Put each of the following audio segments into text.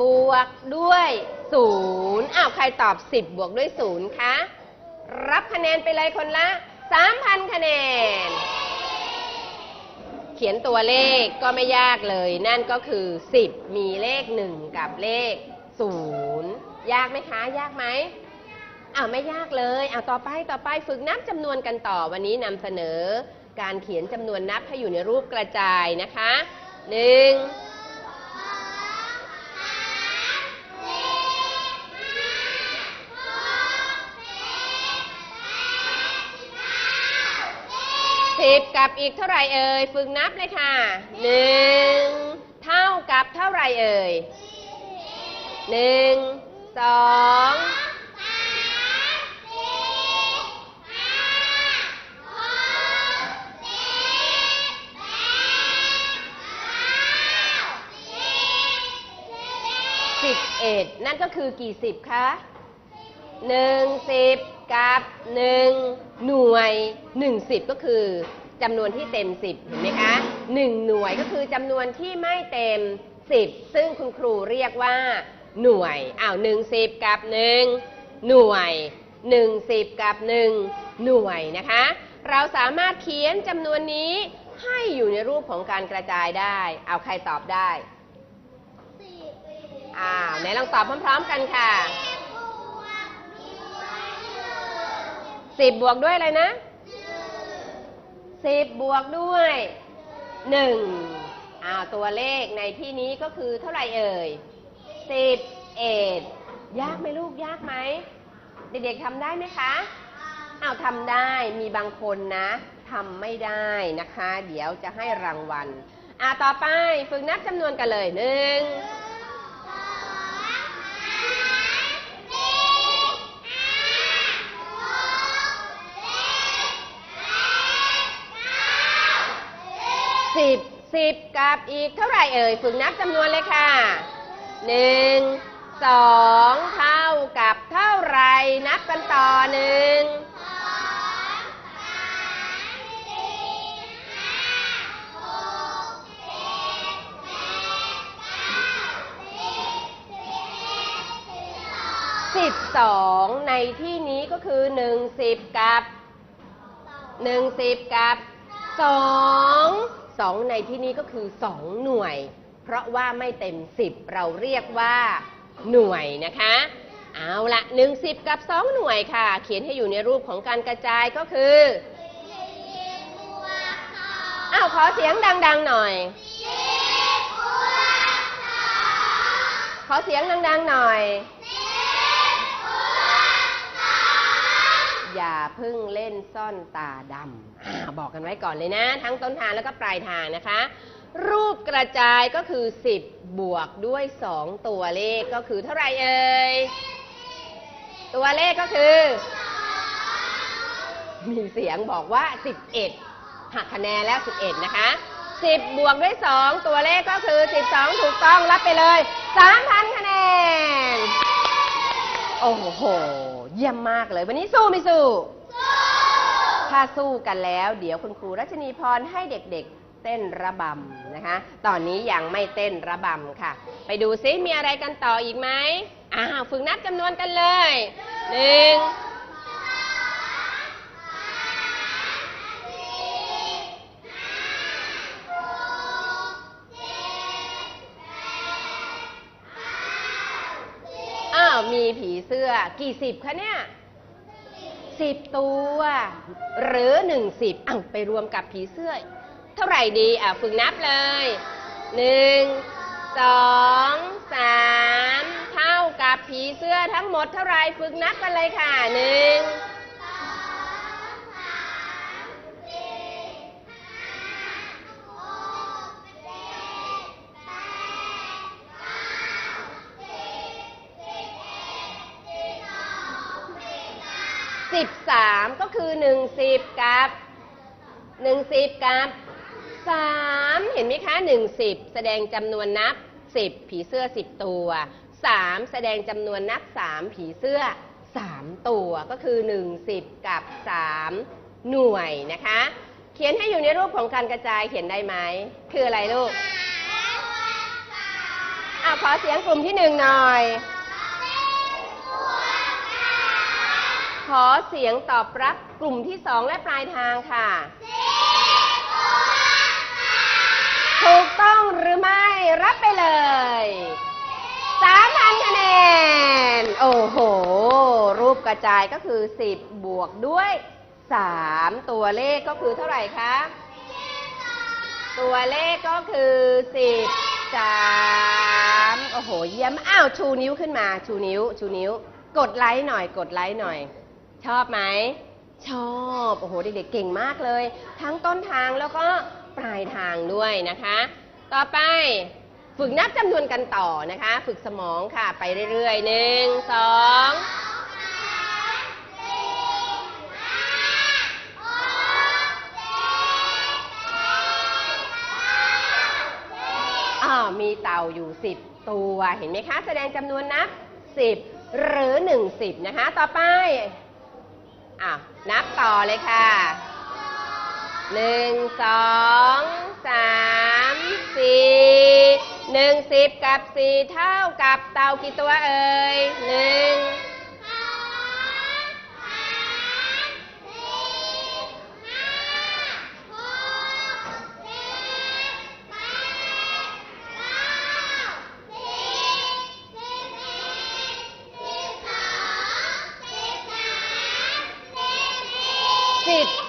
บวกด้วยศูนย์อ้าวใครตอบ 10 บวกด้วยศูนย์คะ รับคะแนนไปเลยคนละ 3,000 คะแนน เขียนตัวเลขก็ไม่ยากเลย นั่นก็คือ 10 มีเลข 1 กับเลข 0 ยากไหมคะ ยากไหมอ้าวไม่ยากเลยเอ้าวต่อไปต่อไปฝึกนับจำนวนกันต่อวันนี้นำเสนอ การเขียนจำนวนนับให้อยู่ในรูปกระจายนะคะ 1 สิบกับอีกเท่าไหร่เอ่ย ฝึกนับเลยค่ะหนึ่งเท่ากับเท่าไหร่เอ่ยหนึ่งสองสิบเอ็ดนั่นก็คือกี่สิบคะหนึ่งสิบ กับหนึ่งหน่วยหนึ่งสิบก็คือจำนวนที่เต็มสิบเห็นไหมคะหนึ่งหน่วยก็คือจำนวนที่ไม่เต็มสิบซึ่งคุณครูเรียกว่า หน่วยอ้าวหนึ่งสิบกับหนึ่งหน่วยหนึ่งสิบกับหนึ่งหน่วยนะคะ เราสามารถเขียนจำนวนนี้ให้อยู่ในรูปของการกระจายได้ เอาใครตอบได้อ้าวไหนลองตอบพร้อม ๆ กันค่ะ สิบบวกด้วยอะไรนะสิบบวกด้วยหนึ่งอ้าวตัวเลขในที่นี้ก็คือเท่าไหร่เอ่ยสิบเอ็ดยากไหมลูกยากไหมเด็กๆทำได้ไหมคะอ้าวทำได้มีบางคนนะทำไม่ได้นะคะ เดี๋ยวจะให้รางวัลอ่าต่อไปฝึกนับจำนวนกันเลยหนึ่ง สิบสิบกับอีกเท่าไหร่เอ่ย ฝึกนับจำนวนเลยค่ะหนึ่งสองเท่ากับเท่าไรนับกันต่อหนึ่งสิบสองในที่นี้ก็คือหนึ่งสิบกับหนึ่งสิบกับสอง สองในที่นี้ก็คือสองหน่วย เพราะว่าไม่เต็มสิบเราเรียกว่าหน่วยนะคะ เอาละหนึ่งสิบกับสองหน่วยค่ะ เขียนให้อยู่ในรูปของการกระจายก็คืออ้าวขอเสียงดัง ๆ หน่อย ขอเสียงดัง ๆ หน่อย อย่าพึ่งเล่นซ่อนตาดำอาบอกกันไว้ก่อนเลยนะ ทั้งต้นทางแล้วก็ปลายทางนะคะ รูปกระจายก็คือ 10 บวกด้วย 2 ตัวเลขก็คือเท่าไหร่เอ่ยตัวเลขก็คือ มีเสียงบอกว่า 11 หักคะแนนแล้ว 11 นะคะ 10 บวกด้วย 2 ตัวเลขก็คือ 12 ถูกต้องรับไปเลย 3,000 คะแนน โอ้โห เยี่ยมมากเลย วันนี้สู้ไม่สู้ ถ้าสู้กันแล้ว เดี๋ยวคุณครูรัชนีพรให้เด็กๆ เต้นระบำนะคะ ตอนนี้ยังไม่เต้นระบำค่ะ ไปดูซิมีอะไรกันต่ออีกไหมอ้าวฝึกนับจำนวนกันเลยหนึ่งอ้าว มี ผีเสื้อ กี่สิบคะเนี่ยสิบตัว หรือหนึ่งสิบอะไปรวมกับผีเสื้อ เท่าไหร่ดีอะฝึกนับเลยหนึ่งสองสามเท่ากับผีเสื้อทั้งหมดเท่าไหร่ฝึกนับกันเลยค่ะหนึ่ง สิบสามก็คือหนึ่งสิบกับหนึ่งสิบกับสามเห็นไหมคะหนึ่งสิบแสดงจำนวนนับสิบผีเสื้อสิบตัวสามแสดงจำนวนนับสามผีเสื้อสามตัวก็คือหนึ่งสิบกับสามหน่วยนะคะ เขียนให้อยู่ในรูปของการกระจายเขียนได้ไหม คืออะไรลูกออะขอเสียงกลุ่มที่หนึ่งหน่อย ขอเสียงตอบรับกลุ่มที่สองและปลายทางค่ะถูกต้องหรือไม่รับไปเลยสามพันคะแนน โอ้โห รูปกระจายก็คือ 10 บวกด้วย 3 ตัวเลขก็คือเท่าไหร่คะ ตัวเลขก็คือ10 3โอ้โห เยี่ยม อ้าว ชูนิ้วขึ้นมา ชูนิ้ว ชูนิ้ว กดไลค์หน่อย กดไลค์หน่อย ชอบไหม ชอบ โอ้โห เด็กๆเก่งมากเลย ทั้งต้นทางแล้วก็ปลายทางด้วยนะคะ ต่อไปฝึกนับจำนวนกันต่อนะคะ ฝึกสมองค่ะ ไปเรื่อยๆหนึ่งสองอ้าวมีเต่าอยู่ 10 ตัว เห็นไหมคะ แสดงจำนวนนับ 10 หรือ1 10นะคะ ต่อไป อะนับต่อเลยค่ะหนึ่งสองสามสี่หนึ่งสิบกับสี่เท่ากับเต่ากี่ตัวเอ่ยหนึ่ง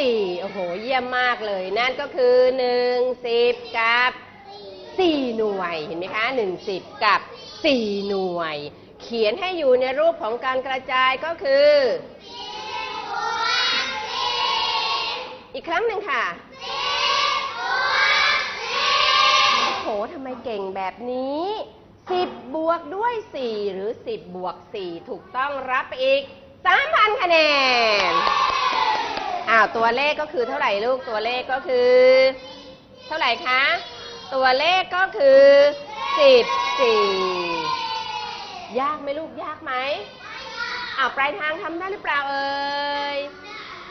สี่โอ้โห เยี่ยมมากเลย นั่นก็คือหนึ่งสิบกับสี่หน่วย เห็นไหมคะหนึ่งสิบกับสี่หน่วย เขียนให้อยู่ในรูปของการกระจายก็คืออีกครั้งหนึ่งค่ะโอ้โหทำไมเก่งแบบนี้10บวกด้วย4หรือ10บวก4ถูกต้องรับไปอีก3,000คะแนนาวตัวเลขก็คือเท่าไหร่ลูกตัวเลขก็คือ เท่าไหร่คะ ตัวเลขก็คือสิบสี่ยากไหมลูกยากไหมอ้าวปลายทางทำได้หรือเปล่าเอ่ย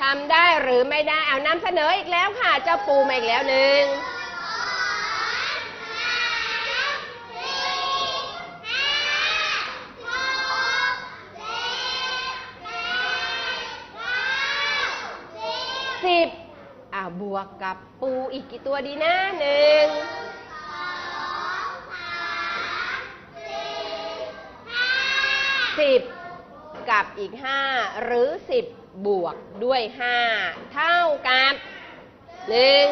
ทำได้หรือไม่ได้เอานำเสนออีกแล้วค่ะ เจ้าปูมาอีกแล้วหนึ่ง สิบอ่า บวกกับปูอีกกี่ตัวดีนะหนึ่งสิบกับอีกห้าหรือสิบบวกด้วยห้าเท่ากับหนึ่ง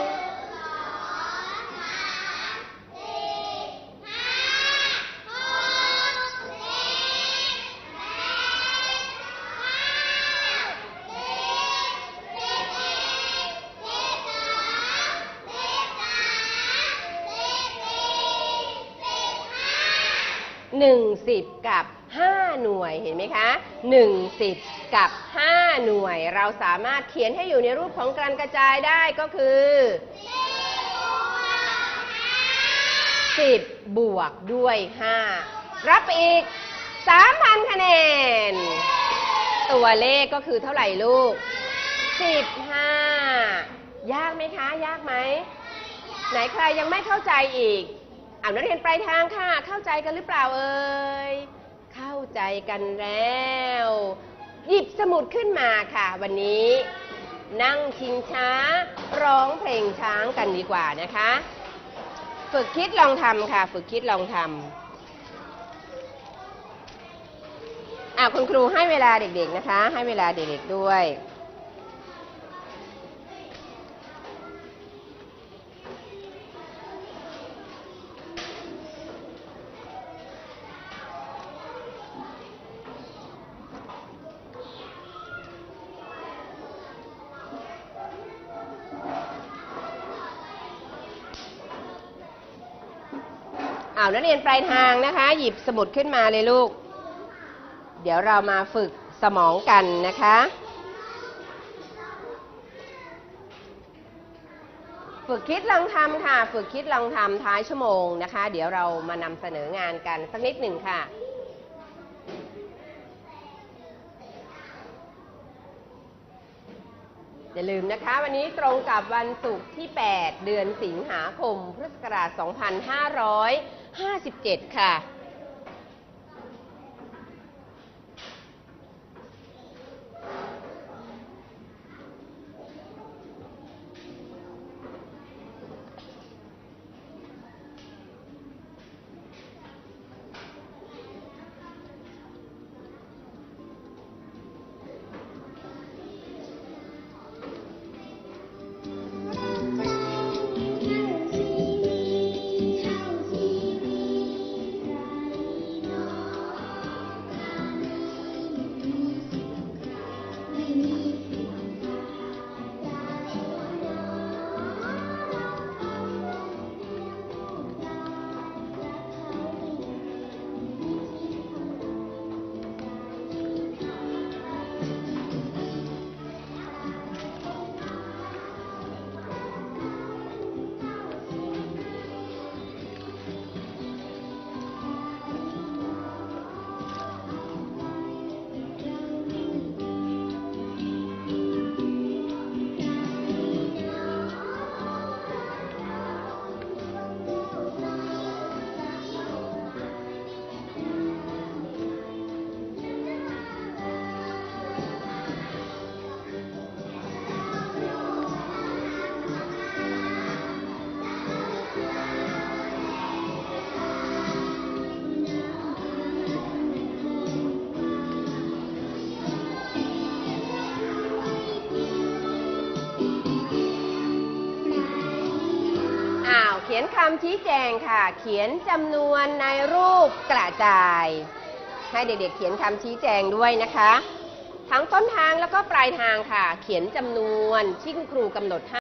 หนึ่งสิบกับห้าหน่วยเห็นไหมคะหนึ่งสิบกับห้าหน่วย เราสามารถเขียนให้อยู่ในรูปของการกระจายได้ก็คือสิบบวกด้วยห้ารับไปอีกสามพันคะแนน ตัวเลขก็คือเท่าไหร่ลูกสิบห้ายากไหมคะ ยากไหม ไหนใครยังไม่เข้าใจอีก อ่านักเรียนปลายทางค่ะ เข้าใจกันหรือเปล่าเอ่ยเข้าใจกันแล้ว หยิบสมุดขึ้นมาค่ะ วันนี้ นั่งชิงช้า ร้องเพลงช้างกันดีกว่านะคะ ฝึกคิดลองทำค่ะ ฝึกคิดลองทำอ่าคุณครูให้เวลาเด็กๆนะคะ ให้เวลาเด็กๆด้วย อ้าวนักเรียนปลายทางนะคะ หยิบสมุดขึ้นมาเลยลูก เดี๋ยวเรามาฝึกสมองกันนะคะ ฝึกคิดลองทำค่ะ ฝึกคิดลองทำท้ายชั่วโมงนะคะ เดี๋ยวเรามานำเสนองานกันสักนิดหนึ่งค่ะอย่าลืมนะคะ วันนี้ตรงกับวันศุกร์ที่ 8 เดือนสิงหาคม พุทธศักราช 2500 57 ค่ะ ยนคำชี้แจงค่ะ เขียนจำนวนในรูปกระจาย ให้เด็กๆเขียนคำชี้แจงด้วยนะคะ ทั้งต้นทางแล้วก็ปลายทางค่ะ เขียนจำนวนที่คุณครูกำหนดให้